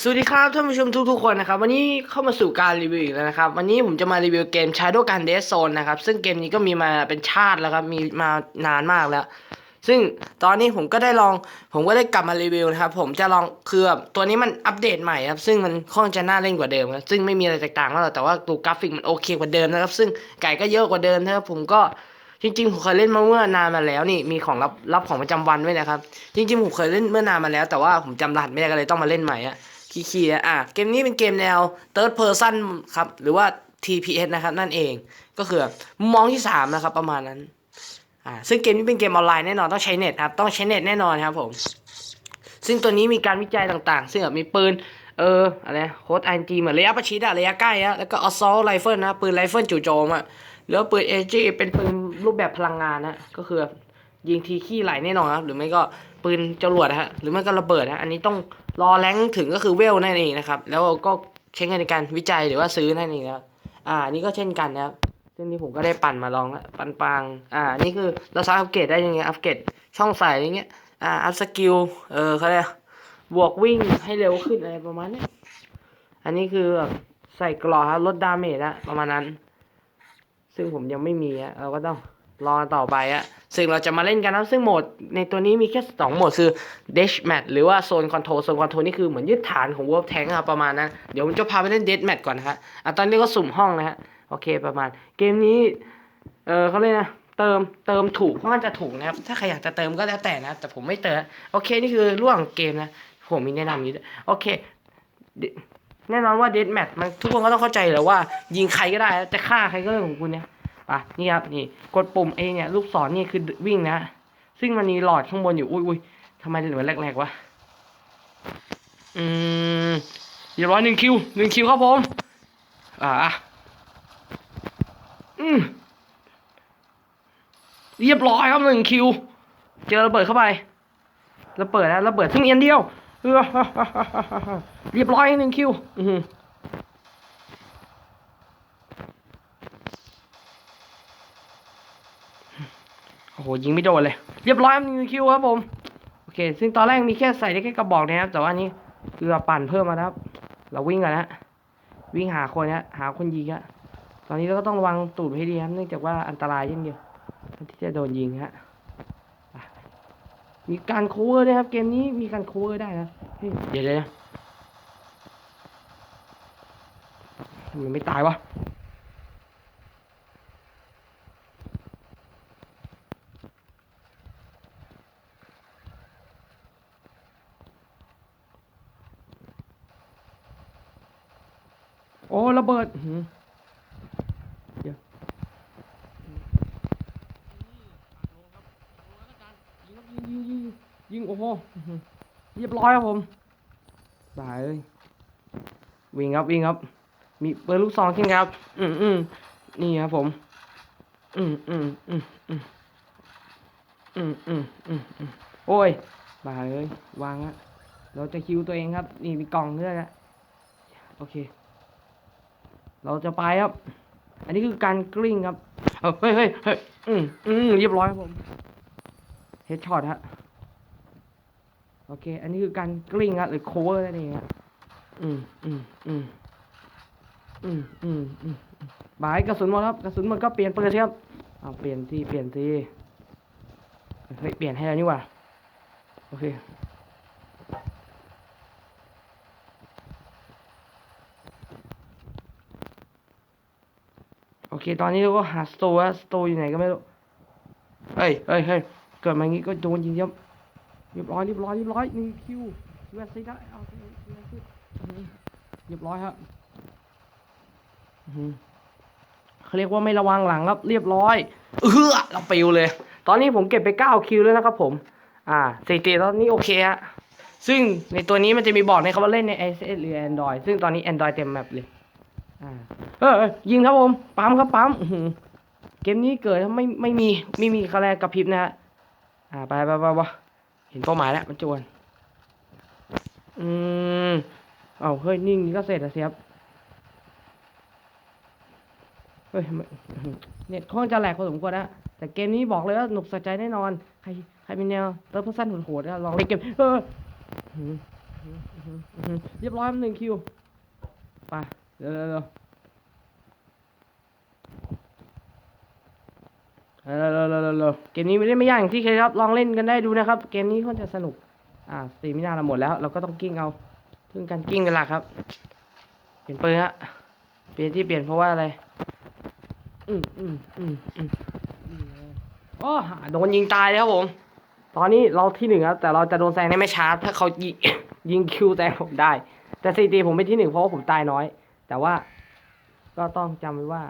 สวัสดีครับท่านผู้ชมทุกๆคนนะครับวันนี้เข้ามาสู่การรีวิวอีกแล้วนะครับ วันนี้ผมจะมารีวิวเกม Shadow Gun Dead Zone นะครับ ซึ่งเกมนี้ก็มีมาเป็นชาติแล้วครับมีมานานมากแล้ว ซึ่งตอนนี้ผมก็ได้ลอง ผมก็ได้กลับมารีวิวนะครับ ผมจะลองคือตัวนี้มันอัปเดตใหม่ครับ ซึ่งมันค่อนข้างจะน่าเล่นกว่าเดิมครับซึ่งไม่มีอะไรแตกต่างมากหรอกแต่ว่าตัวกราฟิกมันโอเคกว่าเดิมนะครับ ซึ่งไก่ก็เยอะกว่าเดิมนะครับผมก็จริงๆผมเคยเล่นมาเมื่อนานมาแล้วนี่มีของรับรับของประจำวันด้วยนะครับ จริงๆผมเคยเล่นเมื่อนานมาแล้ว แต่ว่าผมจำรหัสไม่ได้ก็เลยต้องมาเล่นใหม่อะ ขี้ๆอะอะเกมนี้เป็นเกมแนว third person ครับ หรือว่า TPS นะครับ นั่นเองก็คือมุมมองที่ 3 นะครับ ประมาณนั้นอ่าซึ่งเกมนี้เป็นเกมออนไลน์แน่นอนต้องใช้เน็ตครับ ต้องใช้เน็ตแน่นอนครับผม ซึ่งตัวนี้มีการวิจัยต่างๆ ซึ่งแบบมีปืน เอออะไรโค้ดไอจีเหมือนระยะประชิดอะระยะใกล้อะแล้วก็ออซอลไรเฟิลนะ ปืนไรเฟิลจู่โจมอะแล้วปืนเอจีเป็นปืนรูปแบบพลังงานนะก็คือยิงทีขี้ไหลแน่นอนครับ หรือไม่ก็ ปืนจรวดนะฮะหรือไม่ก็ระเบิดนะอันนี้ต้องรอแรงถึงก็คือเวลนั่นเองนะครับ แล้วก็ใช้เงินในการวิจัยหรือว่าซื้อนั่นเองนะครับอ่านี่ก็เช่นกันนะครับซึ่งนี่ผมก็ได้ปั่นมาลองแล้วปันปังอ่านี่คือเราสามารถอัปเกรดได้ยังไงอัปเกรดช่องใส่อะไรเงี้ยอ่าอัพสกิลเออเขาเรียกบวกวิ่งให้เร็วขึ้นอะไรประมาณนี้อันนี้คือแบบใส่กรอครับลดดาเมจอะประมาณนั้น ซึ่งผมยังไม่มีอะเราก็ต้องรอต่อไปอะ ซึ่งเราจะมาเล่นกันนะซึ่งโหมดในตัวนี้มีแค่สองโหมดคือ Dash Match หรือว่าโซนคอนโทรลโซนคอนโทรลนี่คือเหมือนยึดฐานของ Wolf Tank อะประมาณนั้น เดี๋ยวผมจะพาไปเล่น Dash Match ก่อนนะฮะอะตอนนี้ก็สุ่มห้องนะฮะ โอเคประมาณ เกมนี้ เออเขาเรียกนะ เติมเติมถูกเพราะมันจะถูกนะครับ ถ้าใครอยากจะเติมก็แล้วแต่นะ แต่ผมไม่เติม โอเคนี่คือร่วงเกมนะ ผมมีแนะนำอย่างนี้ด้วยโอเคแน่นอนว่าเด a แมทมันทุกคนก็ต้องเข้าใจแล้วว่า ยิงใครก็ได้จะฆ่าใครก็เรื่องของคุณเนี่ย อะนี่ครับนี่กดปุ่มเอเนี่ยลูกศรนี่คือวิ่งนะ ซึ่งมันมีหลอดข้างบนอยู่ อุ้ยอุ้ยทำไมเหมือนแรกๆวะ อืมเรียบร้อยหนึ่งคิวหนึ่งคิวครับผม อ่าอืมเรียบร้อยครับหนึ่งคิว เจอระเบิดเข้าไประเบิดนะระเบิดซึ่งเอียนเดียวเออเรียบร้อยหนึ่งคิว อือ โอ้โหยิงไม่โดนเลย เรียบร้อยหนึ่งคิวครับผมโอเค ซึ่งตอนแรกมีแค่ใส่ได้แค่กระบอกนะครับ แต่ว่านี้คือเราปั่นเพิ่มมาครับ เราวิ่งกันนะวิ่งหาคนนะหาคนยิงอะตอนนี้เราก็ต้องระวังตูดให้ดีครับเนื่องจากว่าอันตรายเช่นเดียวที่จะโดนยิงฮะมีการโคเวอร์ด้วยครับ เกมนี้มีการโคเวอร์ได้นะเฮ้ยเดี๋ยวเดี๋ยวนะทำไมไม่ตายวะ โอ้ระเบิดเดี๋ยิงยิงยิงโอ้โหเรียบร้อยครับผมตายเลยวิ่งครับวิ่งครับ มีเปิดลูกซองขึ้นครับ อืมอืมนี่ครับผม อืมอืมอืมอืมอืมอืมอืมโอ้ยตายเลยวางอะเราจะคิวตัวเองครับ นี่มีกล่องเนื้อละโอเค เราจะไปครับ อันนี้คือการกลิ้งครับเฮ้ยเฮ้ยเฮ้ยอืมอืมเรียบร้อยครับผมเฮดช็อตฮะโอเค อันนี้คือการกลิ้งครับหรือโคเวอร์นั่นเองฮะอืมอืมอืมอืมอืมอืมบายกระสุนหมดครับกระสุนหมดก็เปลี่ยนปืนสิครับเอาเปลี่ยนที่เปลี่ยนที่เฮ้ยเปลี่ยนให้แล้วนี่ว่าโอเค เคตอนนี้เราก็หาสโตร์ว่าสโตร์อยู่ไหนก็ไม่รู้เฮ้ยเฮ้ยเฮ้ยเกิดมาอย่างงี้ก็โดนยิงยับเรียบร้อยเรียบร้อยเรียบร้อยหนึ่งคิวยูเอสซีได้เอาไปเอาไปอื้อหือเรียบร้อยครับอื้อหือเขาเรียกว่าไม่ระวังหลังครับ เรียบร้อยเออเราปิวเลย ตอนนี้ผมเก็บไปเก้าคิวแล้วนะครับผม อ่าสถิติตอนนี้โอเคฮะซึ่งในตัวนี้มันจะมีบอกในคำว่าเล่นใน iOS หรือ Android ซึ่งตอนนี้ Android เต็มแมปเลยอ่า เออยิงครับผมปั๊มครับปั๊มเกมนี้เกิดไม่ไม่มีไม่มีคะแนนกระพริบนะฮะอ่าไปไปไปเห็นเป้าหมายแล้วมันจวนอืมเอาเฮ้ยนิ่งก็เสร็จแล้วเสิครับเฮ้ยเน็ตค่อนข้างจะแหลกพอสมควรนะแต่เกมนี้บอกเลยว่าหนุกสะใจแน่นอน ใครใครเป็นแนวเติร์ดเพอร์ซันโหดๆก็ลองเล่นเกมเออเรียบร้อยหนึ่งคิวไป เร็วเร็วเร็วเกมนี้ไม่ได้ไม่ยากอย่างที่เคยครับ ลองเล่นกันได้ดูนะครับ เกมนี้ค่อนจะสนุก อ่าสี่มินาเราหมดแล้ว เราก็ต้องกิ้งเอาพึ่งการกิ้งกันละครับ เปลี่ยนปืนฮะ เปลี่ยนที่เปลี่ยนเพราะว่าอะไร อืมอืมอืมอืมโอโดนยิงตายเลยครับผม ตอนนี้เราที่หนึ่งครับ แต่เราจะโดนแซงได้ไม่ช้า ถ้าเขายิงยิงคิวแซงผมได้ แต่สี่ตีผมไม่ที่หนึ่งเพราะว่าผมตายน้อย แต่ว่าก็ต้องจำไว้ว่า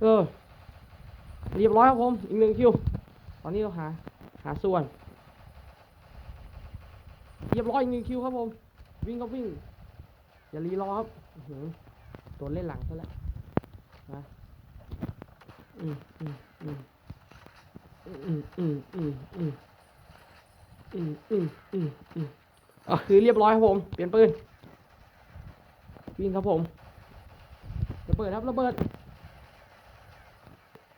เออ เรียบร้อยครับผม อีกหนึ่งคิว ตอนนี้เราหา หาส่วน เรียบร้อยอีกหนึ่งคิวครับผม วิ่งก็วิ่ง อย่ารีรอครับอื้อหือโดนเล่นหลังซะแล้วนะอืมอืมอืมอืมอืมอืมอืมอืมอืมอืมอืมอะคือเรียบร้อยครับผม เปลี่ยนปืน วิ่งครับผมระเบิดครับระเบิด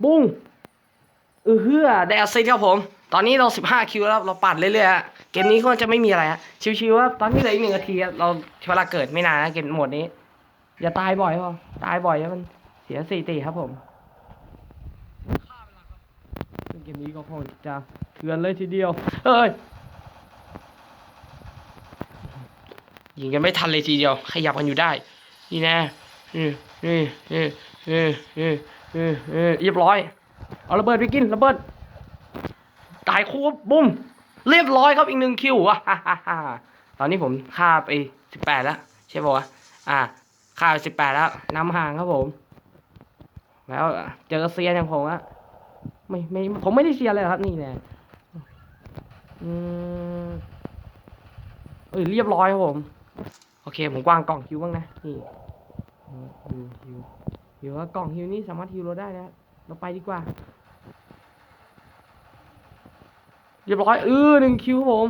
บุ้งเออเฮือได้แอสซิสครับผม ตอนนี้เรา 15 คิวแล้วเราปัดเรื่อยๆฮะเกมนี้ก็จะไม่มีอะไรฮะชิวๆครับตอนนี้เหลืออีกหนึ่งนาทีครับเราเวลาเกิดไม่นานนะเกมโหมดนี้ อย่าตายบ่อยพอตายบ่อยแล้วมันเสียสี่ตีครับผมเกมนี้ก็คงจะเถื่อนเลยทีเดียวเอ้ย ยิงกันไม่ทันเลยทีเดียว ขยับกันอยู่ได้ นี่นะนี่นี่นี่นี่นี่นี่เรียบร้อย เอาระเบิดไปกินระเบิด ตายคู่บุ้ม เรียบร้อยครับอีกหนึ่งคิวอะตอนนี้ผมฆ่าไปสิบแปดแล้ว ใช่ป่าวะอ่าฆ่าไปสิบแปดแล้วนำห่างครับผม แล้วเจอเซียนอย่างผมอะไม่ไม่ผมไม่ได้เซียนเลยครับนี่แหละอืมเอ้ยเรียบร้อยครับผม โอเค ผมวางกล่องฮิวบ้างนะ นี่ฮิวฮิวฮิวว่ากล่องฮิวนี่สามารถฮิวเราได้นะ เราไปดีกว่า เรียบร้อยเออหนึ่งคิวผม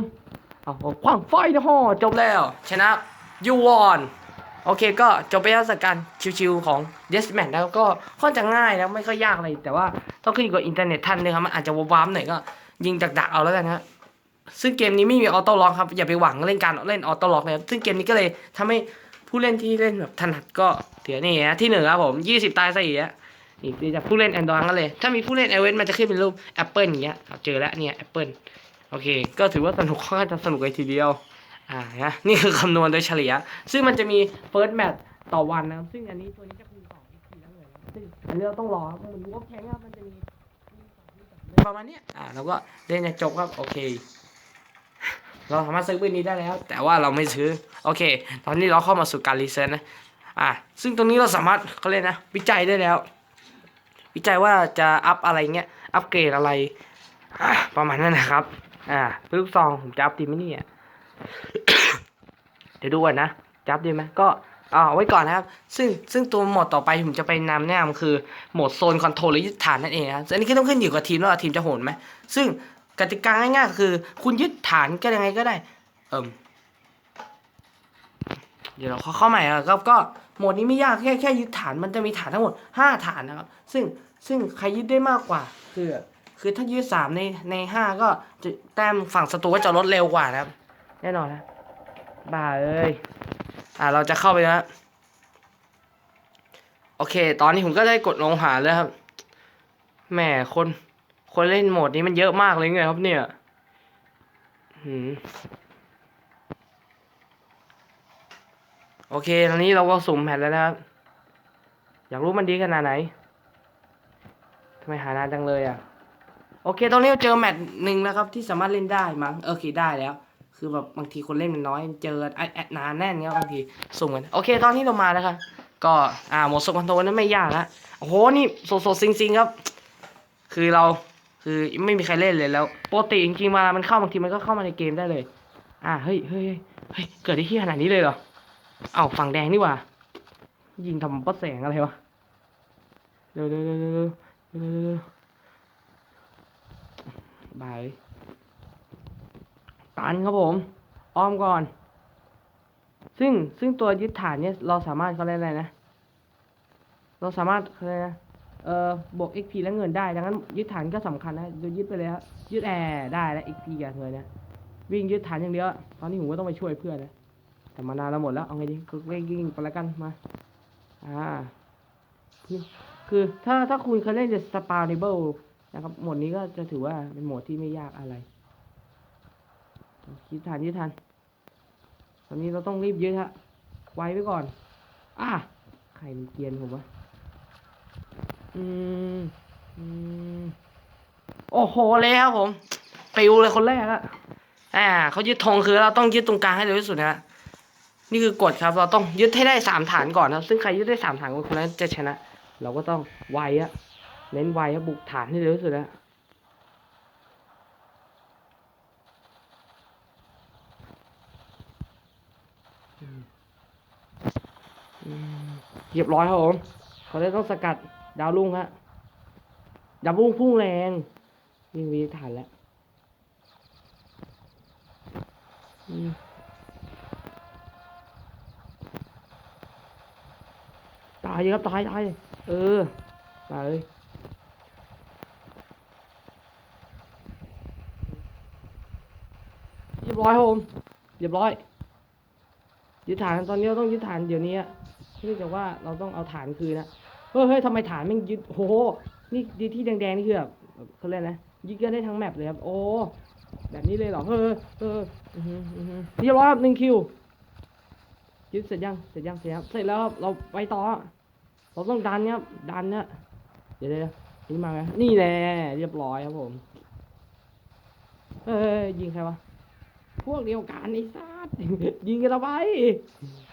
เอาคว้างไฟนะฮ่อจบแล้ว ชนะยูวอนโอเคก็จบไปแล้วสักการชิวๆของ d e s m a n แล้วก็ค่อนจะง่ายนะไม่ค่อยยากอะไรแต่ว่าต้องขึ้นอยู่กับอินเทอร์เน็ตท่านนึงครับมันอาจจะว้ามๆหน่อยก็ยิงดักๆเอาแล้วกันฮะ ซึ่งเกมนี้ไม่มีออโต้ล็อกครับอย่าไปหวังเล่นการเล่นออโต้ล็อกเลยครับซึ่งเกมนี้ก็เลยทำให้ผู้เล่นที่เล่นแบบถนัดก็เถือนี่ฮะที่หนึ่งครับผมยี่สิบตายสี่ฮะนี่จากผู้เล่น Android กันเลย ถ้ามีผู้เล่น iOS มันจะขึ้นเป็นรูป Apple อย่างเงี้ยครับเจอแล้วเนี่ย Apple โอเค ก็ถือว่าสนุกค่อนข้างจะสนุกเลยทีเดียวอ่านะนี่คือคำนวณโดยเฉลี่ย ซึ่งมันจะมี first match ต่อวันนะครับซึ่งอันนี้ตัวนี้จะคูณสองอีกทีแล้วเลยซึ่งอันนี้เราต้องรอครับมันรู้ว่าแข่งครับมันจะมีประมาณนี้อ่าแล้วก็เล่นจะจบครับโอเค เราสามารถซื้อปืนนี้ได้แล้ว แต่ว่าเราไม่ซื้อ โอเค ตอนนี้เราเข้ามาสู่การรีเสิร์ชนะ อ่าซึ่งตรงนี้เราสามารถเขาเรียกนะ วิจัยได้แล้ว วิจัยว่าจะอัพอะไรเงี้ย อัปเกรดอะไร ประมาณนั้นนะครับ อ่าปืนลูกซองผมจะอัพดีไหมเนี่ยเดี๋ยวดูก่อนนะจับดีไหมก็เอาไว้ก่อนนะครับ ซึ่งซึ่งตัวโหมดต่อไปผมจะไปนำแนะนำคือโหมดโซนคอนโทรลหรือยึดฐานนั่นเองครับซึ่งอันนี้ก็ต้องขึ้นอยู่กับทีมว่าทีมจะโหนไหมซึ่ง กติกาง่ายๆคือ คุณยึดฐานก็ยังไงก็ได้ เอิมเดี๋ยวเราเข้าเข้าใหม่อะครับก็โหมดนี้ไม่ยากแค่แค่ยึดฐานมันจะมีฐานทั้งหมดห้าฐานนะครับ ซึ่งซึ่งใครยึดได้มากกว่า คือ คือถ้ายึดสามในในห้าก็จะแต้มฝั่งศัตรูก็จะลดเร็วกว่านะครับ แน่นอนนะบ้าเอ้ยอ่าเราจะเข้าไปแล้วโอเค ตอนนี้ผมก็ได้กดลงหาแล้วครับแหมคน คนเล่นโหมดนี้มันเยอะมากเลยไงครับเนี่ยโอเค ตอนนี้เราก็สุ่มแผ่นแล้วนะครับ อยากรู้มันดีขนาดไหนทำไมหานานจังเลยอะ โอเค ตอนนี้เราเจอแมตช์หนึ่งแล้วครับ ที่สามารถเล่นได้มั้ง โอเค ได้แล้ว คือแบบบางทีคนเล่นมันน้อย เจอไอแอดนานแน่นเนี้ยบางทีสุ่มกัน โอเค ตอนนี้เรามาแล้วครับ ก็อ่าโหมดส่งคอนโทรนั้นไม่ยากละ โอ้โห นี่โซโซซิงซิงครับ คือเรา คือไม่มีใครเล่นเลยแล้วปกติจริงๆมามันเข้าบางทีมันก็เข้ามาในเกมได้เลย อ่าเฮ้ยเฮ้ยเฮ้ยเกิดได้ที่ขนาดนี้เลยเหรอเอาฝั่งแดงนี่ว่า ยิงทำป้าแสงอะไรวะเร็วเร็วเร็วเร็วเร็วเร็วบายตันครับผม อ้อมก่อน ซึ่งซึ่งตัวยึดฐานเนี่ยเราสามารถเขาเล่นอะไรนะ เราสามารถเขาเล่ยนะ เอ่อบวก XP และเงินได้ ดังนั้นยึดฐานก็สำคัญนะโดยยึดไปเลยครับยึดแอร์ได้และ XP กับเงินนะวิ่งยึดฐานอย่างเดียวตอนนี้ผมก็ต้องไปช่วยเพื่อนนะแต่มานานเราหมดแล้วเอาไงดีก็วิ่งวิ่งไปแล้วกันมาอ่าคือถ้าถ้าคุณเคยเล่น The Spawnable นะครับหมดนี้ก็จะถือว่าเป็นโหมดที่ไม่ยากอะไรยึดฐานยึดฐานตอนนี้เราต้องรีบยึดฮะไว้ไว้ก่อน อะใครมันเกียนผมวะ อืมอืมโอ้โหเลยครับผมปิวเลยคนแรกอะอ่าเขายึดธงคือเราต้องยึดตรงกลางให้เร็วที่สุดนะฮะนี่คือกฎครับ เราต้องยึดให้ได้สามฐานก่อนนะซึ่งใครยึดได้สามฐานคนนั้นจะชนะ เราก็ต้องไวอะเน้นไวอะบุกฐานให้เร็วที่สุดนะอืมอืมเรียบร้อยครับผมเขาเลยต้องสกัด ดาวรุ่งฮะดาวรุ่งพุ่งแรงวิ่งวิฐานแล้วตายครับตายตายเออตายเลยเรียบร้อยครับผมเรียบร้อยยึดฐานตอนนี้เราต้องยึดฐานเดี๋ยวนี้อะเนื่องจากว่าเราต้องเอาฐานคืนนะ เฮ้ยเฮ้ยทำไมฐานม่งยึดโอ้โห นี่ดีที่แดงๆนี่คือแบบเขาเรียกนะยึดกันได้ทั้งแมปเลยครับ โอ้ แบบนี้เลยเหรอ เฮ้ยเอออือหืออือหือเรียบร้อยครับหนึ่งคิว ยึดเสร็จยัง เสร็จยัง เสร็จแล้วเสร็จแล้วครับ เราไปต่อ เราต้องดันครับดันนะเดี๋ยวเดี๋ยวนี่มาไงนี่แหละ เรียบร้อยครับผมเอ้ยยิงใครวะ พวกเดียวกันไอ้ซัดยิงกันเอาไป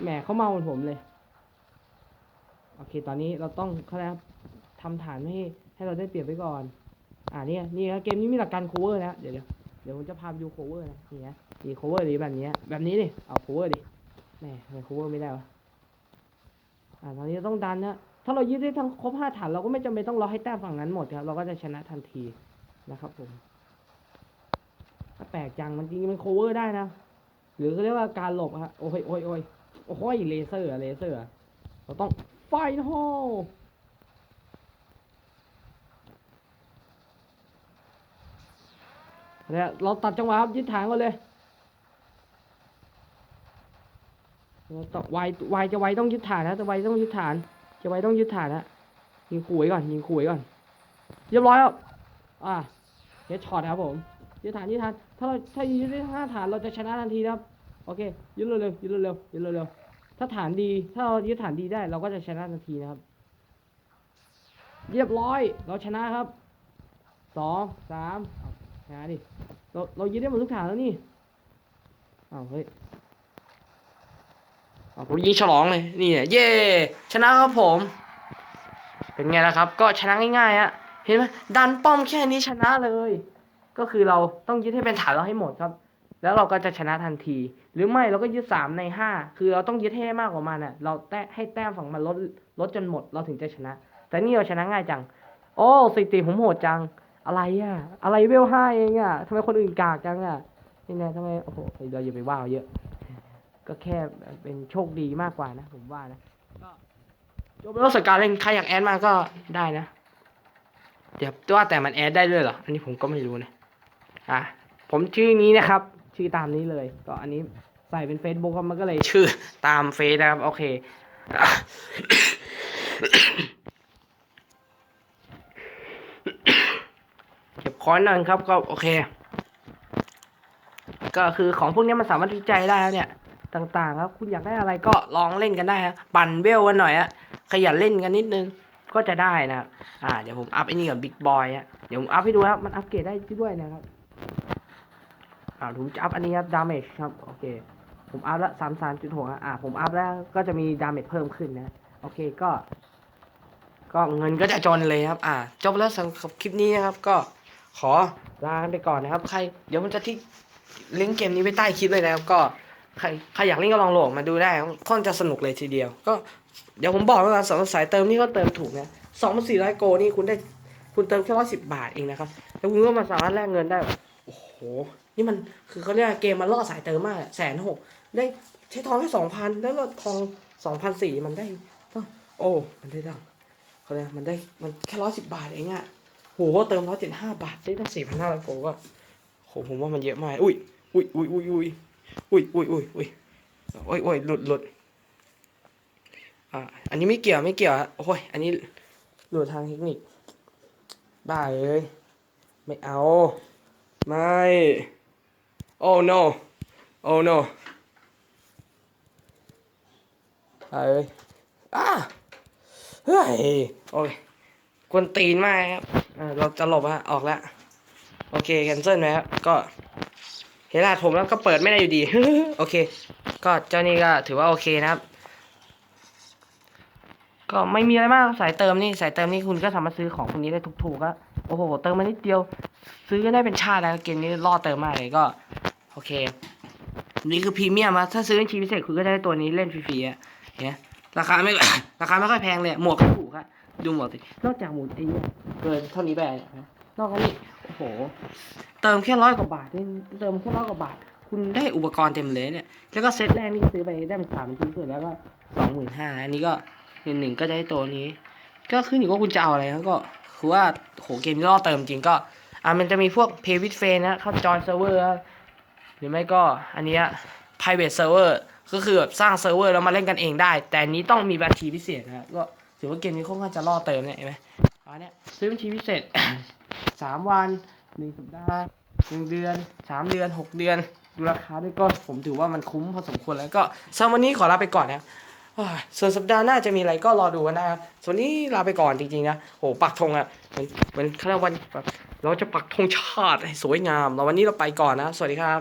แหมเขาเมาเหมือนผมเลย โอเค ตอนนี้เราต้องเขาเรียกทำฐานให้ให้เราได้เปรียบไว้ก่อน อ่าเนี่ยนี่ครับเกมนี้มีหลักการ cover นะเดี๋ยวเดี๋ยวเดี๋ยวผมจะพาไปดู cover นะนี่นะนี่ cover ดีแบบนี้แบบนี้ดิเอา cover ดิแหมทำไม cover ไม่ได้วะอ่าตอนนี้ต้องดันนะถ้าเรายึดได้ทั้งครบห้าฐานเราก็ไม่จำเป็นต้องรอให้แต้มฝั่งนั้นหมดครับเราก็จะชนะทันทีนะครับผมถ้าแปลกจังมันจริงมัน cover ได้นะ หรือเขาเรียกว่าการหลบฮะโอ้ยโอ้ยโอ้ยโอ้ยเลเซอร์เลเซอร์เราต้อง ไฟนอลเนี่ยเราตัดจังหวะครับยึดฐานก่อนเลยเราต้อไวไวจะไวต้องยึดฐานนะแต่ไวต้องยึดฐาน จะไวต้องยึดฐานนะยิงขู่ไว้ก่อนยิงขู่ไว้ก่อนเรียบร้อยครับอ่าเฮดช็อตครับผมยึดฐานยึดฐานถ้าเราถ้ายึดได้ห้าฐานเราจะชนะทันทีครับโอเคยึดเร็วๆยึดเร็วๆยึดเร็วๆ ถ้าฐานดี ถ้าเรายึดฐานดีได้ เราก็จะชนะทันทีนะครับ เรียบร้อย เราชนะครับ สอง สามชนะดิ เราเรายึดได้หมดทุกฐานแล้วนี่อ้าวเฮ้ยอ้าวผมยิงฉลองเลย นี่เยเย่ชนะครับผม เป็นไงล่ะครับ ก็ชนะง่ายๆอะเห็นไหมดันป้อมแค่นี้ชนะเลย ก็คือเราต้องยึดให้เป็นฐานเราให้หมดครับ แล้วเราก็จะชนะทันที หรือไม่เราก็ยึดสามในห้าคือเราต้องยึดให้ได้มากกว่ามันอะ เราแต้ให้แต้มฝั่งมันลดลดจนหมดเราถึงจะชนะ แต่นี่เราชนะง่ายจัง โอ้สิติผมโหดจัง อะไรอะ อะไรเวลห้าเองอะทำไมคนอื่นกากจังอะนี่ไงทำไมโอ้โหเราอย่าไปว่าเขาเยอะ ก็แค่เป็นโชคดีมากกว่านะ ผมว่านะจบแล้วสการเล่นใครอยากแอดมาก็ได้นะ เดี๋ยวว่าแต่มันแอดได้ด้วยเหรอ อันนี้ผมก็ไม่รู้นะ อะ ผมชื่อนี้นะครับ ชื่อตามนี้เลย ก็อันนี้ใส่เป็น Facebook ครับมันก็เลยชื่อตามเฟซนะครับ โอเค เก็บคอยหน่อยครับก็โอเค ก็คือของพวกนี้มันสามารถวิจัยได้แล้วเนี่ย ต่างๆครับ คุณอยากได้อะไรก็ลองเล่นกันได้ครับปั่นเวลกันหน่อยอะขยันเล่นกันนิดนึงก็จะได้นะครับอ่า เดี๋ยวผมอัพไอ้นี่กับบิ๊กบอยอะเดี๋ยวผมอัพให้ดูครับ มันอัพเกรดได้ด้วยนะครับ อ่าผมจะอัพอันนี้ครับดาเมจครับโอเค ผมอัพละสามสามจุดหกอ่าผมอัพแล้วก็จะมีดาเมจเพิ่มขึ้นนะโอเคก็ ก็เงินก็จะจนเลยครับ อ่า จบแล้วสำหรับคลิปนี้นะครับ ก็ขอลาไปก่อนนะครับ ใคร เดี๋ยวมันจะทิ้งลิงก์เกมนี้ไว้ใต้คลิปเลยนะครับ ก็ใครใครอยากเล่นก็ลองโหลดมาดูได้ค่อนจะสนุกเลยทีเดียว ก็เดี๋ยวผมบอกไว้ก่อนสำหรับสายเติมนี่ก็เติมถูกนะสองพันสี่ร้อยโกนี่คุณได้คุณเติมแค่ร้อยสิบบาทเองนะครับ แล้วคุณก็มาสามารถแลกเงินได้ โอ้โห นี่มันคือเขาเรียกเกมมันล่อสายเติมมากแสนหกได้ใช้ทองแค่สองพันแล้วก็ทองสองพันสี่มันได้ต้องโอ้มันได้ตั้งเขาเรียกมันได้มันแค่ร้อยสิบบาทเองอะโหเติมร้อยเจ็ดห้าบาทได้ตั้งสี่พันห้าร้อยโกก็โหผมว่ามันเยอะมากอุ้ยอุ้ยอุ้ยอุ้ยอุ้ยอุ้ยอุ้ยอุ้ยอุ้ยโอ้ยโอ้ยหลุดหลุดอ่าอันนี้ไม่เกี่ยวไม่เกี่ยวโอ้ยอันนี้หลุดทางเทคนิคบ้าเลยไม่เอา ไม่ oh no oh no เอ้ยอ้าเฮ้ย โอ้ยกวนตีนมากครับ อ่า เราจะหลบฮะ ออกแล้ว โอเค แคนเซิลนะครับ ก็ เห็นรหัสผมแล้วก็เปิดไม่ได้อยู่ดี โอเค ก็เจ้านี่ก็ถือว่าโอเคนะครับ ก็ไม่มีอะไรมากสายเติมนี่ สายเติมนี่คุณก็สามารถซื้อของพวกนี้ได้ถูกๆก็ โอ้โห เติมมานิดเดียว ซื้อกันได้เป็นชาติแล้วเกมนี้ล่อเติมมากเลยก็ อเค นี่คือพรีเมียมอะถ้าซื้อเป็นชีวิพิเศษคุณก็ได้ตัวนี้เล่นฟรีๆอะเนี่ยราคาไม่ ราคาไม่ค่อยแพงเลยหมวกก็ถูกอะดูหมวกสินอกจากหมวกไอ้เนี่ยเกินเท่านี้ไปเนี่ยนะนอกจากนี้โอ้โห เติมแค่ร้อยกว่าบาทนี่เติมแค่ร้อยกว่าบาท คุณได้อุปกรณ์เต็มเลยเนี่ย แล้วก็เซตแรกนี่ซื้อไปได้เป็นสามชิ้นส่วนแล้วก็สองหมื่นห้าอันนี้ก็หนึ่งหนึ่งก็จะได้ตัวนี้ ก็ขึ้นอยู่ว่าคุณจะเอาอะไรครับก็คือว่าโหเกมที่ล่อเติมจริงก็อ่ามันจะมีพวก Pay with Friend นะเข้าจอยเซิร์ฟเวอร์ หรือไม่ก็อันนี้ private server ก็คือแบบสร้างเซิร์ฟเวอร์แล้วมาเล่นกันเองได้ แต่นี้ต้องมีบัญชีพิเศษนะก็ถือว่าเกมนี้ค่อนข้างจะล่อเติมเนี่ยเห็นไหมอันเนี้ยซื้อบัญชีพิเศษสามวันหนึ่งสัปดาห์หนึ่งเดือนสามเดือนหกเดือนดูราคาด้วยก็ผมถือว่ามันคุ้มพอสมควรแล้วก็สำหรับวันนี้ขอลาไปก่อนนะส่วนสัปดาห์หน้าจะมีอะไรก็รอดูกันนะครับ ส่วนนี้ลาไปก่อนจริงๆนะโหปักธงอะเหมือนเหมือนคณะวันแบบเราจะปักธงชาติให้สวยงามแล้ววันนี้เราไปก่อนนะ สวัสดีครับ